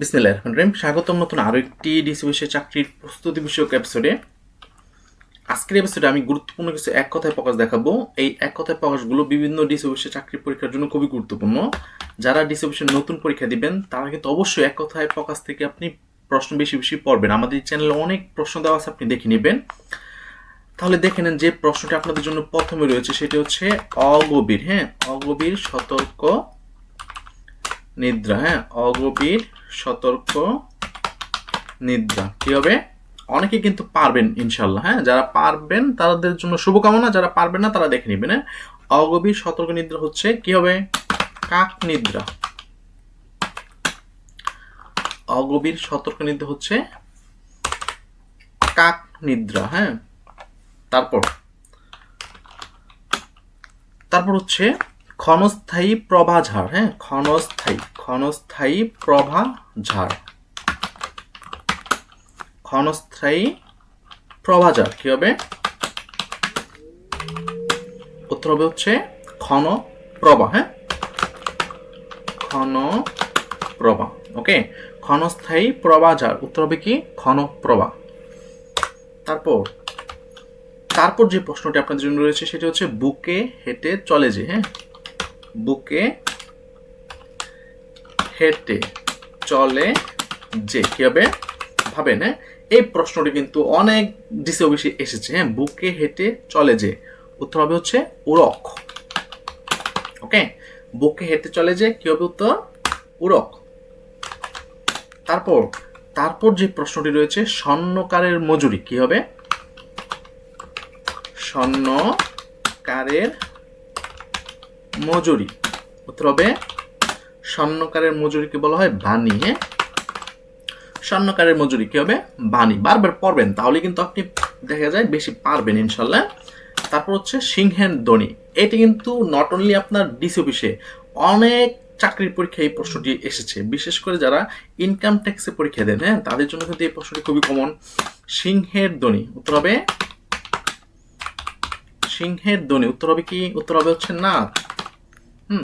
বিসমিল্লাহ রহমান রহিম। স্বাগতম নতুন আরও একটি ডিসি বিষয়ে চাকরির প্রস্তুতি বিষয়ক এপিসোডে আজকের এপিসোডে আমি গুরুত্বপূর্ণ কিছু এক কথায় প্রকাশ দেখাবো। এই এক কথায় প্রকাশগুলো বিভিন্ন ডিসি বিষয়ে চাকরির পরীক্ষার জন্য খুবই গুরুত্বপূর্ণ। যারা ডিসি বিষয়ে নতুন পরীক্ষা দিবেন, তারা কিন্তু অবশ্যই এক কথায় প্রকাশ থেকে আপনি প্রশ্ন বেশি বেশি পড়বেন। আমাদের চ্যানেলে অনেক প্রশ্ন দেওয়া আছে, আপনি দেখে নেবেন। তাহলে দেখে নেন যে প্রশ্নটি আপনাদের জন্য প্রথমে রয়েছে, সেটি হচ্ছে অগভীর হ্যাঁ? অগভীর সতর্ক নিদ্রা হ্যাঁ? অগভীর সতর্ক, নিদ্রা। কি হবে? অনেকে কিন্তু পারবেন ইনশাল্লাহ হ্যাঁ? যারা পারবেন, তাদের জন্য শুভকামনা, যারা পারবেন না, তারা দেখে নেবেন হ্যাঁ? অগভীর সতর্ক নিদ্রা হচ্ছে, কি হবে? কাক নিদ্রা। অগভীর সতর্ক নিদ্রা হচ্ছে কাক নিদ্রা হ্যাঁ? তারপর তারপর হচ্ছে ক্ষণস্থায়ী প্রভা ঝাড় হ্যাঁ? ক্ষণস্থায়ী। ক্ষণস্থায়ী প্রভা ঝাড়। ক্ষণস্থায়ী প্রভা ঝাড়, কি হবে? উত্তর হবে হচ্ছে ক্ষণ প্রভা হ্যাঁ? ক্ষণ প্রভা, ওকে? ক্ষণস্থায়ী প্রভা ঝাড়, উত্তর হবে কি? ক্ষণ প্রভা। তারপর তারপর যে প্রশ্নটি আপনাদের জন্য রয়েছে, সেটি হচ্ছে বুকে হেঁটে চলে যে হ্যাঁ? বুকে হেঁটে চলে যে, কি হবে? ভাবেন হ্যাঁ? এই প্রশ্নটি কিন্তু অনেক ডিসি অফিসে এসেছে হ্যাঁ? বুকে হেঁটে চলে যে, উত্তর হবে হচ্ছে উড়ক ওকে? বুকে হেঁটে চলে যে, কি হবে উত্তর? উড়ক তারপর তারপর যে প্রশ্নটি রয়েছে, স্বর্ণকারের মজুরি কি হবে? স্বর্ণকারের মজুরি। উত্তর হবে স্বর্ণকারের মজুরিকে বলা হয়? বাণী হ্যাঁ? স্বর্ণকারের মজুরি কি হবে? বাণী। বারবার পড়বেন, তাহলে কিন্তু আপনি দেখা যায় বেশি পারবেন ইনশাল্লাহ। তারপর হচ্ছে সিংহের ধ্বনি। এটি কিন্তু নট অনলি আপনার ডিসি অফিসে অনেক চাকরির পরীক্ষায় এই প্রশ্নটি এসেছে। বিশেষ করে যারা ইনকাম ট্যাক্সে পরীক্ষা দেন হ্যাঁ? তাদের জন্য কিন্তু এই প্রশ্নটি খুবই কমন সিংহের ধ্বনি, উত্তর হবে? সিংহের ধ্বনি, উত্তর হবে কি? উত্তর হবে হচ্ছে নাক